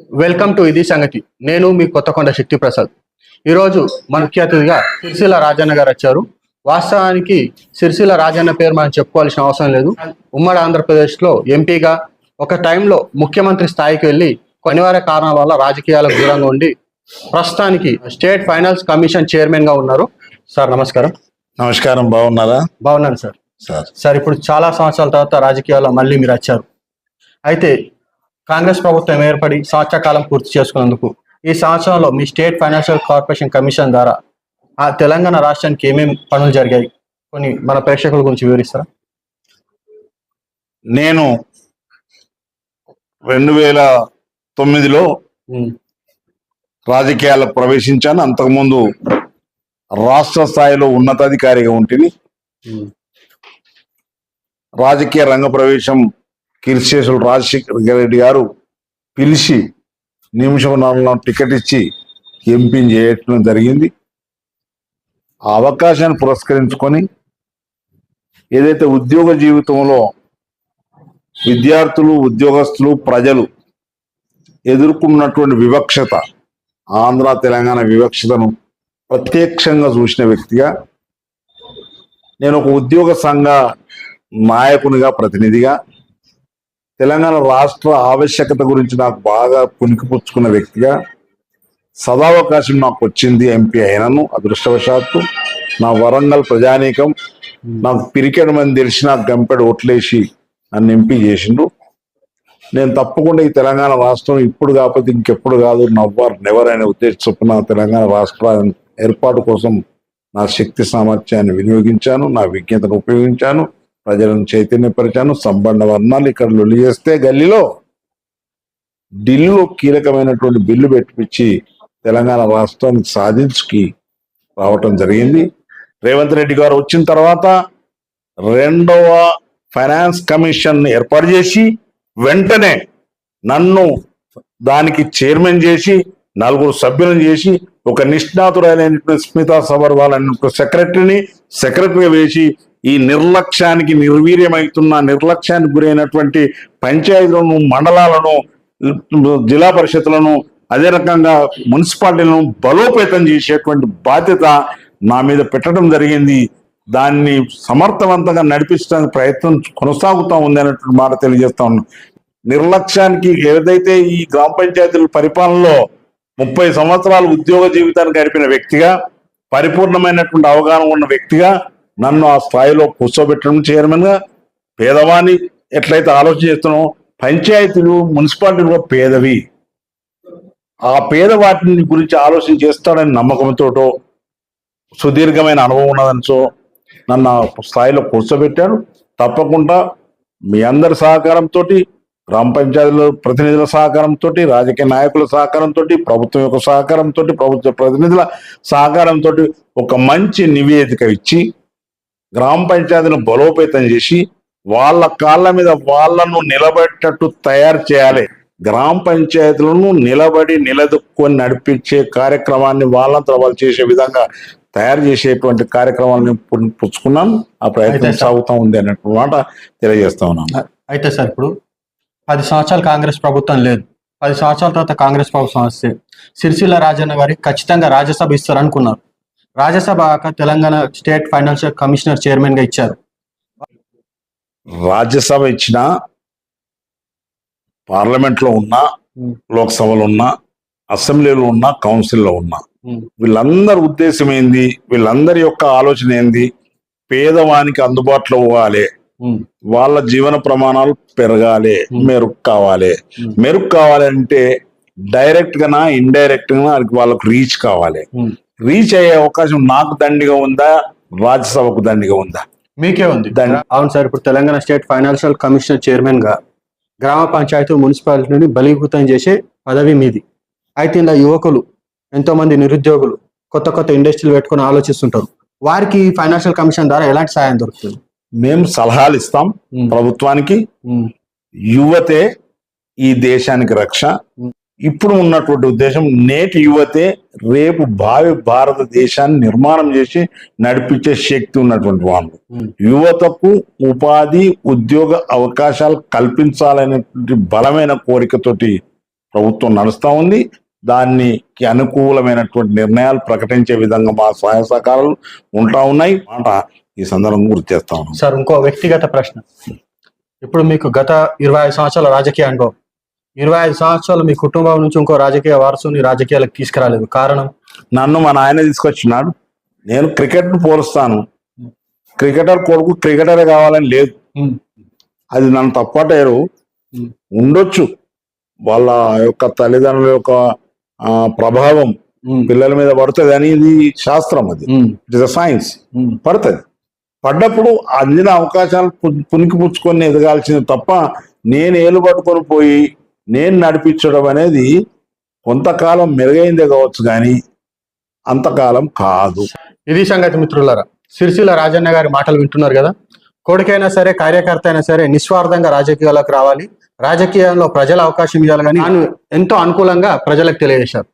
Welcome to ఇది సంగతి. నేను మీ కొత్తకొండ శక్తి ప్రసాద్ ఈరోజు మన ముఖ్య అతిథిగా సిరిసిల్ల రాజన్న గారు వచ్చారు. వాస్తవానికి సిరిసిల్ల రాజన్న పేరు మనం చెప్పుకోవాల్సిన అవసరం లేదు. ఉమ్మడి ఆంధ్రప్రదేశ్లో ఎంపీగా ఒక టైంలో ముఖ్యమంత్రి స్థాయికి వెళ్ళి కొనివార కారణాల వల్ల రాజకీయాలకు దూరంగా ఉండి ప్రస్తుతానికి స్టేట్ ఫైనాన్స్ కమిషన్ చైర్మన్గా ఉన్నారు. సార్ నమస్కారం. నమస్కారం బాగున్నారా? బాగున్నాను సార్. సార్. సార్ ఇప్పుడు చాలా సంవత్సరాల తర్వాత రాజకీయాల్లో మళ్ళీ మీరు వచ్చారు. అయితే కాంగ్రెస్ ప్రభుత్వం ఏర్పడి సంవత్సర కాలం పూర్తి చేసుకున్నందుకు ఈ సంవత్సరంలో మీ స్టేట్ ఫైనాన్షియల్ కార్పొరేషన్ కమిషన్ ద్వారా ఆ తెలంగాణ రాష్ట్రానికి ఏమేమి పనులు జరిగాయి? కొన్ని మన ప్రేక్షకుల గురించి వివరిస్తారా? నేను రెండు వేల తొమ్మిదిలో ఉమ్, రాజకీయాలకు ప్రవేశించాను. అంతకుముందు రాష్ట్ర స్థాయిలో ఉన్నతాధికారిగా ఉంటుంది రాజకీయ రంగ ప్రవేశం కీర్తిశేషులు రాజశేఖర రెడ్డి గారు పిలిచి నిమిషంలో టికెట్ ఇచ్చి ఎంపీని చేయటం జరిగింది. ఆ అవకాశాన్ని పురస్కరించుకొని ఏదైతే ఉద్యోగ జీవితంలో విద్యార్థులు ఉద్యోగస్తులు ప్రజలు ఎదుర్కొన్నటువంటి వివక్షత ఆంధ్ర తెలంగాణ వివక్షతను ప్రత్యక్షంగా చూసిన వ్యక్తిగా నేను ఒక ఉద్యోగ సంఘ నాయకునిగా ప్రతినిధిగా తెలంగాణ రాష్ట్ర ఆవశ్యకత గురించి నాకు బాగా పుణికిపుచ్చుకున్న వ్యక్తిగా సదావకాశం నాకు వచ్చింది ఎంపీ అయినను అదృష్టవశాత్తు. నా వరంగల్ ప్రజానీకం నాకు పిరికెడు మంది తెలిసి నాకు గంపెడు ఓట్లేసి నన్ను ఎంపీ చేసిండు. నేను తప్పకుండా ఈ తెలంగాణ రాష్ట్రం ఇప్పుడు కాకపోతే ఇంకెప్పుడు కాదు నవ్వర్ నెవర్ అనే ఉద్దేశం చొప్పున తెలంగాణ రాష్ట్ర ఏర్పాటు కోసం నా శక్తి సామర్థ్యాన్ని వినియోగించాను నా విజ్ఞతను ఉపయోగించాను. ప్రజలను చైతన్యపరిచాను. సంబంధ వర్ణాలు ఇక్కడ లొల్లి చేస్తే గల్లీలో ఢిల్లీలో కీలకమైనటువంటి బిల్లు పెట్టిపించి తెలంగాణ రాష్ట్రానికి సాధించుకి రావటం జరిగింది. రేవంత్ రెడ్డి గారు వచ్చిన తర్వాత రెండవ ఫైనాన్స్ కమిషన్ ఏర్పాటు చేసి వెంటనే నన్ను దానికి చైర్మన్ చేసి నలుగురు సభ్యులను చేసి ఒక నిష్ణాతుడైనటువంటి స్మితా సబర్వాల్ అనే సెక్రటరీని సెక్రటరీ వేసి ఈ నిర్లక్ష్యానికి నిర్వీర్యమవుతున్న నిర్లక్ష్యానికి గురైనటువంటి పంచాయతీలను మండలాలను జిల్లా పరిషత్లను అదే రకంగా మున్సిపాలిటీలను బలోపేతం చేసేటువంటి బాధ్యత నా మీద పెట్టడం జరిగింది. దాన్ని సమర్థవంతంగా నడిపించడానికి ప్రయత్నం కొనసాగుతూ ఉంది అన్నటువంటి మాట తెలియజేస్తా ఉన్నాను నిర్లక్ష్యానికి ఏదైతే ఈ గ్రామ పంచాయతీల పరిపాలనలో ముప్పై సంవత్సరాలు ఉద్యోగ జీవితాన్ని గడిపిన వ్యక్తిగా పరిపూర్ణమైనటువంటి అవగాహన ఉన్న వ్యక్తిగా నన్ను ఆ స్థాయిలో కూర్చోబెట్టడం చైర్మన్గా ఎట్లయితే ఆలోచన చేస్తున్నామో పంచాయతీలు మున్సిపాలిటీలు పేదవి. ఆ పేదవాటిని గురించి ఆలోచన చేస్తాడని నమ్మకంతో సుదీర్ఘమైన అనుభవం ఉన్నదనిచో నన్ను ఆ స్థాయిలో కూర్చోబెట్టారు. తప్పకుండా మీ అందరి సహకారంతో గ్రామ పంచాయతీల ప్రతినిధుల సహకారంతో రాజకీయ నాయకుల సహకారంతో ప్రభుత్వం యొక్క సహకారంతో ప్రభుత్వ ప్రతినిధుల సహకారంతో ఒక మంచి నివేదిక ఇచ్చి గ్రామ పంచాయతీలను బలోపేతం చేసి వాళ్ళ కాళ్ళ మీద వాళ్ళను నిలబెట్టట్టు తయారు చేయాలి. గ్రామ పంచాయతీలను నిలబడి నిలదొక్కుని నడిపించే కార్యక్రమాన్ని వాళ్ళంతా వాళ్ళు చేసే విధంగా తయారు చేసేటువంటి కార్యక్రమాన్ని పు- పుచ్చుకున్నాను ఆ ప్రయత్నం సాగుతూ ఉంది అన్నట్టు మాట తెలియజేస్తా ఉన్నాను అయితే సార్ ఇప్పుడు పది సంవత్సరాలు కాంగ్రెస్ ప్రభుత్వం లేదు. పది సంవత్సరాల తర్వాత కాంగ్రెస్ ప్రభుత్వం వస్తే సిరిసిల్ల రాజన్న గారికి ఖచ్చితంగా రాజ్యసభ ఇస్తారు అనుకున్నారు Rajya Sabha Telangana state financial commissioner చైర్మన్గా ఇచ్చారు రాజ్యసభ ఇచ్చిన పార్లమెంట్లో ఉన్నా. లోక్సభలో ఉన్నా అసెంబ్లీలో ఉన్నా కౌన్సిల్లో ఉన్నా. వీళ్ళందరి ఉద్దేశం ఏంది వీళ్ళందరి యొక్క ఆలోచన ఏంది పేదవానికి అందుబాటులో ఉమ్. వాళ్ళ జీవన ప్రమాణాలు పెరగాలి. మెరుగు కావాలి. మెరుగు కావాలంటే డైరెక్ట్ గానా ఇండైరెక్ట్గా వాళ్ళకి రీచ్ కావాలి. రీచ్ అయ్యే అవకాశం నాకు దండిగా ఉందా? రాజ్యసభకు దండిగా ఉందా? మీకే ఉంది. అవును సార్ ఇప్పుడు తెలంగాణ స్టేట్ ఫైనాన్షియల్ కమిషనర్ చైర్మన్గా గ్రామ పంచాయతీ మున్సిపాలిటీని బలీకృతం చేసే పదవి మీది. అయితే ఇలా యువకులు ఎంతో మంది నిరుద్యోగులు కొత్త కొత్త ఇండస్ట్రీలు పెట్టుకొని ఆలోచిస్తుంటారు. వారికి ఫైనాన్షియల్ కమిషన్ ద్వారా ఎలాంటి సాయం దొరుకుతుంది? మేము సలహాలు ఇస్తాం. ప్రభుత్వానికి. యువతే ఈ దేశానికి రక్ష. ఇప్పుడు ఉన్నటువంటి ఉద్దేశం నేటి యువతే రేపు భావి భారతదేశాన్ని నిర్మాణం చేసి నడిపించే శక్తి ఉన్నటువంటి వాళ్ళు. యువతకు ఉపాధి ఉద్యోగ అవకాశాలు కల్పించాలనేటువంటి బలమైన కోరికతోటి ప్రభుత్వం నడుస్తూ ఉంది. దానికి అనుకూలమైనటువంటి నిర్ణయాలు ప్రకటించే విధంగా మా సహాయ సహకారాలు ఉంటా ఉన్నాయి. మాట ఈ సందర్భంగా గుర్తు చేస్తా ఉన్నాం సార్ ఇంకో వ్యక్తిగత ప్రశ్న. ఇప్పుడు మీకు గత ఇరవై ఐదు సంవత్సరాల రాజకీయ అనుభవం. ఇరవై ఐదు సంవత్సరాలు మీ కుటుంబం నుంచి ఇంకో రాజకీయ వారసుని రాజకీయాలకు తీసుకురాలేదు. కారణం? నన్ను మా నాయన తీసుకొచ్చినాడు. నేను క్రికెట్ పోలుస్తాను. క్రికెటర్ కొడుకు క్రికెటరే కావాలని లేదు. అది నన్ను తప్పటేరు. ఉండొచ్చు. వాళ్ళ యొక్క తల్లిదండ్రుల యొక్క ప్రభావం పిల్లల మీద పడుతుంది అని ఇది శాస్త్రం అది. ఇట్ ఇస్ అ సైన్స్ పడుతుంది. పడ్డప్పుడు అందిన అవకాశాలు పునికి పుచ్చుకొని ఎదగాల్సింది తప్ప నేను ఏలు పట్టుకొని పోయి నేను నడిపించడం అనేది కొంతకాలం మెరుగైందే కావచ్చు కానీ అంతకాలం కాదు. ఇది సంగతి మిత్రులారా సిరిసిల్ల రాజన్న గారి మాటలు వింటున్నారు కదా? కొడుకైనా సరే కార్యకర్త అయినా సరే నిస్వార్థంగా రాజకీయాలకు రావాలి. రాజకీయాల్లో ప్రజల అవకాశం ఇవ్వాలి కానీ ఎంతో అనుకూలంగా ప్రజలకు తెలియజేశారు.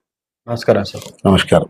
నమస్కారం సార్. నమస్కారం.